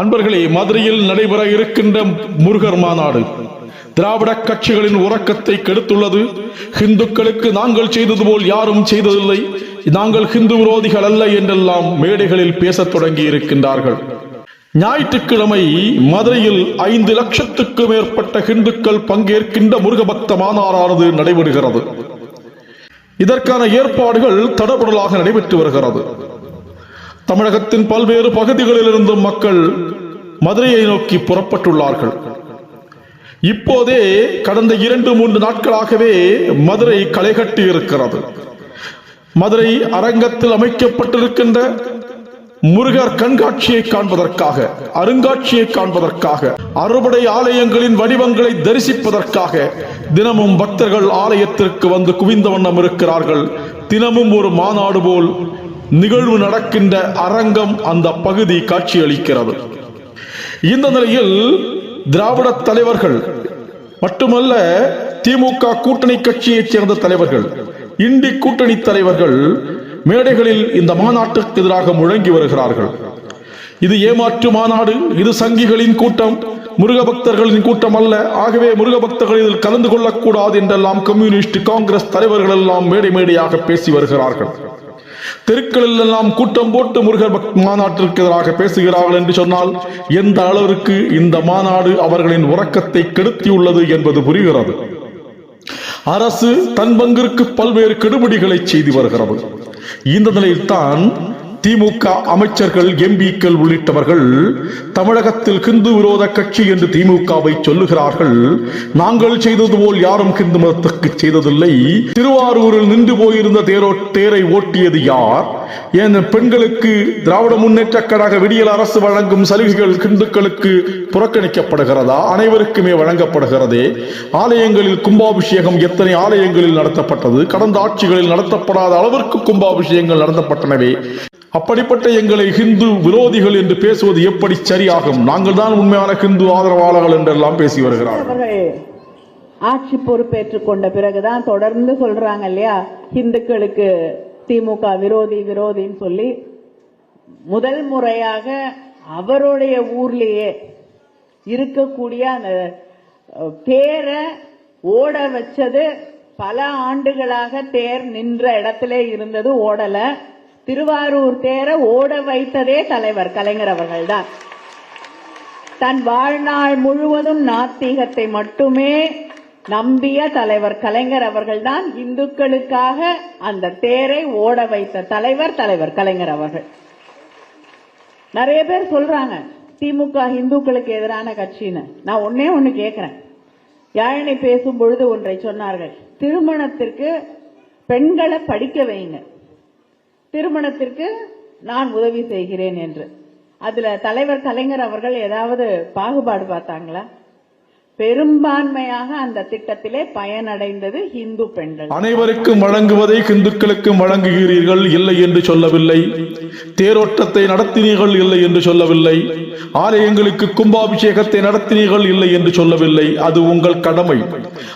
அன்பர்களே மதுரையில் நடைபெற இருக்கின்ற முருகர் மாநாடு திராவிட கட்சிகளின் உறக்கத்தை கெடுத்துள்ளது. ஹிந்துக்களுக்கு நாங்கள் செய்தது போல் யாரும் செய்ததில்லை. நாங்கள் ஹிந்து விரோதிகள் அல்ல என்றெல்லாம் மேடைகளில் பேசத் தொடங்கி இருக்கின்றார்கள். ஞாயிற்றுக்கிழமை மதுரையில் ஐந்து லட்சத்துக்கு மேற்பட்ட ஹிந்துக்கள் பங்கேற்கின்ற முருகபக்த மாநாடானது நடைபெறுகிறது. இதற்கான ஏற்பாடுகள் தடபுடலாக நடைபெற்று வருகிறது. தமிழகத்தின் பல்வேறு பகுதிகளிலிருந்தும் மக்கள் மதுரையை நோக்கி புறப்பட்டுள்ளார்கள். இப்போதே கடந்த இரண்டு மூன்று நாட்களாகவே மதுரை களைகட்டி இருக்கிறது. மதுரை அரங்கத்தில் அமைக்கப்பட்டிருக்கின்ற முருகர் கண்காட்சியை காண்பதற்காக அருங்காட்சியை காண்பதற்காக அறுபடை ஆலயங்களின் வடிவங்களை தரிசிப்பதற்காக தினமும் பக்தர்கள் ஆலயத்திற்கு வந்து குவிந்த வண்ணம் இருக்கிறார்கள். தினமும் ஒரு மாநாடு போல் நிகழ்வு நடக்கின்ற அரங்கம் அந்த பகுதி காட்சியளிக்கிறது. இந்த நிலையில் திராவிட தலைவர்கள் மட்டுமல்ல திமுக கூட்டணி கட்சியைச் சேர்ந்த தலைவர்கள் இண்டி கூட்டணி தலைவர்கள் மேடைகளில் இந்த மாநாட்டுக்கு எதிராக முழங்கி வருகிறார்கள். இது ஏமாற்று மாநாடு இது சங்கிகளின் கூட்டம் முருகபக்தர்களின் கூட்டம் அல்ல. ஆகவே முருகபக்தர்கள் இதில் கலந்து கொள்ளக்கூடாது என்றெல்லாம் கம்யூனிஸ்ட் காங்கிரஸ் தலைவர்கள் எல்லாம் மேடை மேடையாக பேசி வருகிறார்கள். தெருக்களில் எல்லாம் கூட்டம் போட்டு முருகர் பக்- மாநாட்டிற்கு எதிராக பேசுகிறார்கள் என்று சொன்னால் எந்த அளவிற்கு இந்த மாநாடு அவர்களின் உறக்கத்தை கெடுத்தியுள்ளது என்பது புரிகிறது. அரசு தன் பங்கிற்கு பல்வேறு கெடுபிடிகளை செய்து வருகிறது. இந்த நிலையில்தான் திமுக அமைச்சர்கள் எம்பிக்கள் உள்ளிட்டவர்கள் தமிழகத்தில் ஹிந்து விரோத கட்சி என்று திமுகவை சொல்லுகிறார்கள். நாங்கள் செய்தது போல் யாரும் ஹிந்து மதத்துக்கு செய்ததில்லை. திருவாரூரில் நின்று போயிருந்த தேரோ தேரை ஓட்டியது யார்? ஏன் பெண்களுக்கு திராவிட முன்னேற்ற கழக விடியல் அரசு வழங்கும் சலுகைகள் ஹிந்துக்களுக்கு புறக்கணிக்கப்படுகிறதா? அனைவருக்குமே வழங்கப்படுகிறதே. ஆலயங்களில் கும்பாபிஷேகம் எத்தனை ஆலயங்களில் நடத்தப்பட்டது? கடந்த ஆட்சிகளில் நடத்தப்படாத அளவிற்கு கும்பாபிஷேகங்கள் நடத்தப்பட்டனவே. அப்படிப்பட்ட எங்களை ஹிந்து விரோதிகள் என்று பேசுவது எப்படி சரியாகும்? நாங்கள் தான் உண்மையான ஹிந்து ஆதரவாளர்கள் என்றெல்லாம் பேசி வருகிறார்கள். ஆட்சி பொறுப்பேற்றுக் கொண்ட பிறகுதான் தொடர்ந்து சொல்றாங்க இல்லையா? ஹிந்துக்களுக்கு திமுக விரோதி விரோதின்னு சொல்லி முதல் முறையாக அவருடைய ஊர்லேயே இருக்கக்கூடிய அந்த பேரை தேரை ஓட வச்சது பல ஆண்டுகளாக தேர் நின்ற இடத்துல இருந்தது ஓடலை. திருவாரூர் தேரை ஓட வைத்ததே தலைவர் கலைஞர் அவர்கள் தான் தன் வாழ்நாள் முழுவதும் நாத்திகத்தை மட்டுமே நம்பிய தலைவர் கலைஞர் அவர்கள்தான் இந்துக்களுக்காக அந்த தேரை ஓட வைத்த தலைவர் தலைவர் கலைஞர் அவர்கள். நிறைய பேர் சொல்றாங்க திமுக இந்துக்களுக்கு எதிரான கட்சின்னு. நான் ஒன்னே ஒன்னு கேட்கிறேன் யாழினி பேசும் பொழுது ஒன்றை சொன்னார்கள் திருமணத்திற்கு பெண்களை படிக்க வைங்க திருமணத்திற்கு நான் உதவி செய்கிறேன் என்று. அதுல தலைவர் கலைஞர் அவர்கள் ஏதாவது பாகுபாடு பார்த்தாங்களா? பெரும்பான்மையாக அந்த திட்டத்திலே பயனடைந்தது இந்து பெண்கள். அனைவருக்கும் வழங்குவதை இந்துக்களுக்கும் வழங்குகிறீர்கள் இல்லை என்று சொல்லவில்லை. தேரோட்டத்தை நடத்தினீர்கள் இல்லை என்று சொல்லவில்லை. ஆலயங்களுக்கு கும்பாபிஷேகத்தை நடத்தினீர்கள் இல்லை என்று சொல்லவில்லை. அது உங்கள் கடமை.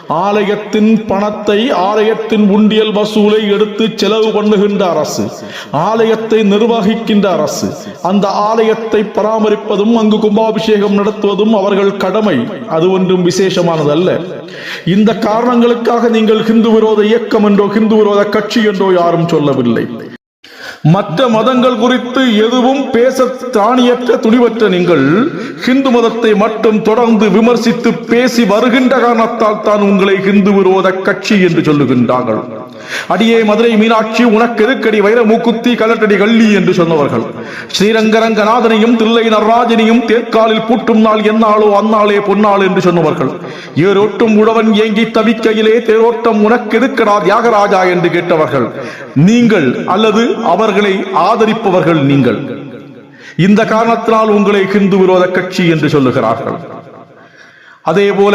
ஆலயத்தின் பணத்தை ஆலயத்தின் உண்டியல் வசூலை எடுத்து செலவு பண்ணுகின்ற அரசு ஆலயத்தை நிர்வகிக்கின்ற அரசு அந்த ஆலயத்தை பராமரிப்பதும் அங்கு கும்பாபிஷேகம் நடத்துவதும் அவர்கள் கடமை. அது ஒன்று. ஒன்றும் விசேஷமானதல்ல. இந்த காரணங்களுக்காக நீங்கள் ஹிந்து விரோத இயக்கம் என்றோ ஹிந்து விரோத கட்சி என்றோ யாரும் சொல்லவில்லை. மற்ற மதங்கள் குறித்து எதுவும் பேச தானியற்ற துணிவற்ற நீங்கள் ஹிந்து மதத்தை மட்டும் தொடர்ந்து விமர்சித்து பேசி வருகின்ற காரணத்தால் தான் உங்களை ஹிந்து விரோத கட்சி என்று சொல்லுகின்றார்கள். அடியே மதுரை மீனாட்சி உனக்கு எதுக்கடி வைர மூக்குத்தி கலட்டடி கள்ளி என்று சொன்னவர்கள்? ஸ்ரீரங்கரங்கநாதனையும் தில்லை நடராஜனையும் தேர்க்காலில் பூட்டும் நாள் என்னாலோ அந்நாளே பொன்னாள் என்று சொன்னவர்கள். ஏரோட்டும் உழவன் ஏங்கி தவிக்கையிலே தேரோட்டம் உனக்கு எதுக்கடா தியாகராஜா என்று கேட்டவர்கள். நீங்கள் அல்லது அவர் அவர்களை ஆதரிப்பவர்கள் நீங்கள். இந்த காரணத்தினால் உங்களை ஹிந்து விரோத கட்சி என்று சொல்லுகிறார்கள். அதே போல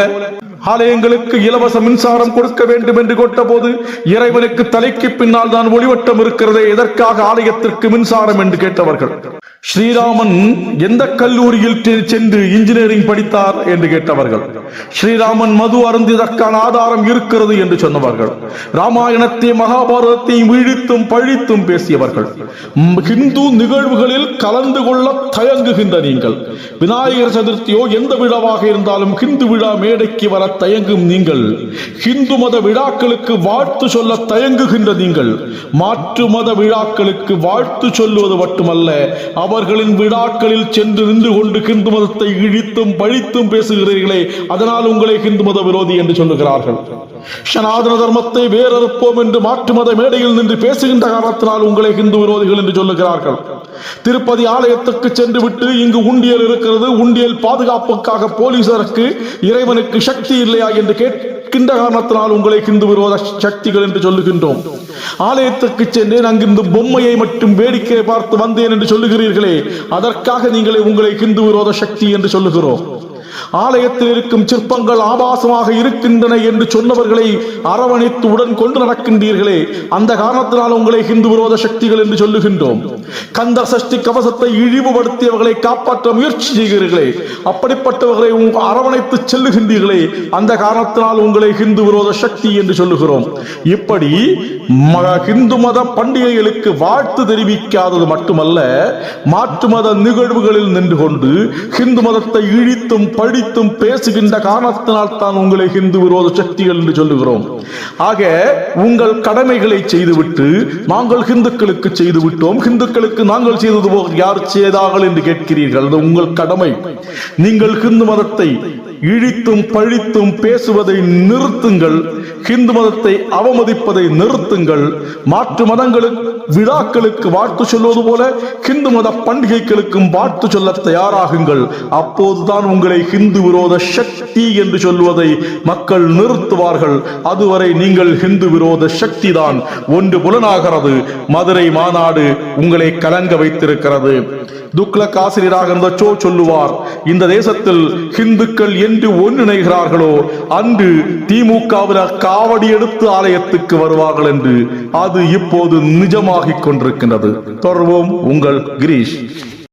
ஆலயங்களுக்கு இலவச மின்சாரம் கொடுக்க வேண்டும் என்று கொட்ட போது இறைவனுக்கு தலைக்கு பின்னால் தான் ஒளிவட்டம் இருக்கிறதே எதற்காக ஆலயத்திற்கு மின்சாரம் என்று கேட்டவர்கள். ஸ்ரீராமன் எந்த கல்லூரியில் சென்று இன்ஜினியரிங் படித்தார் என்று கேட்டவர்கள். ஸ்ரீராமன் மது அருந்தியதற்கான ஆதாரம் இருக்கிறது என்று சொன்னவர்கள். ராமாயணத்தையும் மகாபாரதத்தையும் இழித்தும் பழித்தும் பேசியவர்கள். ம், ஹிந்து நிகழ்வுகளில் கலந்து கொள்ள தயங்குகின்ற நீங்கள். விநாயகர் சதுர்த்தியோ எந்த விழாவாக இருந்தாலும் ஹிந்து விழா மேடைக்கு வர தயங்கும் நீங்கள். ஹிந்து மத விழாக்களுக்கு வாழ்த்து சொல்ல தயங்குகின்ற நீங்கள். மாற்று மத விழாக்களுக்கு வாழ்த்து சொல்லுவது மட்டுமல்ல அவர்களின் விழாக்களில் சென்று நின்று கொண்டு ஹிந்து மதத்தை இழித்தும் பழித்தும் பேசுகிறீர்களே அதனால் உங்களை ஹிந்து மத விரோதி என்று சொல்லுகிறார்கள். சனாதன தர்மத்தை வேறறுப்போம் என்று மாற்று மத மேடையில் நின்று பேசுகின்ற காரணத்தினால் உங்களை ஹிந்து விரோதிகள் என்று சொல்லுகிறார்கள். திருப்பதி ஆலயத்துக்கு சென்று விட்டு இங்கு உண்டியல் இருக்கிறது. உண்டியல் பாதுகாப்புக்காக போலீசருக்கு இறைவனுக்கு சக்தி இல்லையா என்று கேட்கின்ற காரணத்தினால் உங்களை ஹிந்து விரோத சக்திகள் என்று சொல்லுகின்றோம். ஆலயத்துக்கு சென்றேன் அங்கிருந்து பொம்மையை மட்டும் வேடிக்கை பார்த்து வந்தேன் என்று சொல்லுகிறீர்களே அதற்காக நீங்களே உங்களை ஹிந்து விரோத சக்தி என்று சொல்லுகிறோம். ஆலயத்தில் இருக்கும் சிற்பங்கள் ஆபாசமாக இருக்கின்றன என்று சொன்னவர்களை அரவணைத்து உடன் கொண்டு நடக்கின்றீர்களே. அந்த காரணத்தினால் உங்களை ஹிந்து விரோத சக்திகள் என்று சொல்லுகின்றோம். கந்த சஷ்டி கவசத்தை இழிவுபடுத்தியவர்களை காப்பாற்ற முயற்சி செய்கிறீர்களே. அப்படிப்பட்டவர்களை அரவணைத்து செல்லுகின்றீர்களே. அந்த காரணத்தினால் உங்களை ஹிந்து விரோத சக்தி என்று சொல்லுகிறோம். இப்படி ஹிந்து மத பண்டிகைகளுக்கு வாழ்த்து தெரிவிக்காதது மட்டுமல்ல மாற்று மத நிகழ்வுகளில் நின்று கொண்டு ஹிந்து மதத்தை இழித்தும் படித்தும் பேசுகின்ற காரணத்தினால் தான் உங்களை ஹிந்து விரோத சக்திகள் என்று சொல்லுகிறோம். ஆக உங்கள் கடமைகளை செய்துவிட்டு நாங்கள் ஹிந்துக்களுக்கு செய்து விட்டோம் ஹிந்துக்களுக்கு நாங்கள் செய்தது போக யார் செய்தார்கள் என்று கேட்கிறீர்கள்? அது உங்கள் கடமை. நீங்கள் ஹிந்து மதத்தை இழித்தும் பழித்தும் பேசுவதை நிறுத்துங்கள். ஹிந்து மதத்தை அவமதிப்பதை நிறுத்துங்கள். மாற்று மதங்களுக்கு விழாக்களுக்கு வாழ்த்து சொல்வது போல ஹிந்து மத பண்டிகைகளுக்கும் வாழ்த்து சொல்ல தயாராகுங்கள். அப்போதுதான் உங்களை ஹிந்து விரோத சக்தி என்று சொல்வதை மக்கள் நிறுத்துவார்கள். அதுவரை நீங்கள் ஹிந்து விரோத சக்தி தான் ஒன்று புலனாகிறது மதுரை மாநாடு உங்களை கலங்க வைத்திருக்கிறது. துக்ளக் ஆசிரியராக இருந்த சோ சொல்லுவார் இந்த தேசத்தில் ஹிந்துக்கள் என்று ஒன்றிணைகிறார்களோ அன்று திமுகவினர் காவடி எடுத்து ஆலயத்துக்கு வருவார்கள் என்று அது இப்போது நிஜமாகிக் கொண்டிருக்கின்றது. தொடர்வோம் உங்கள் கிரீஷ்.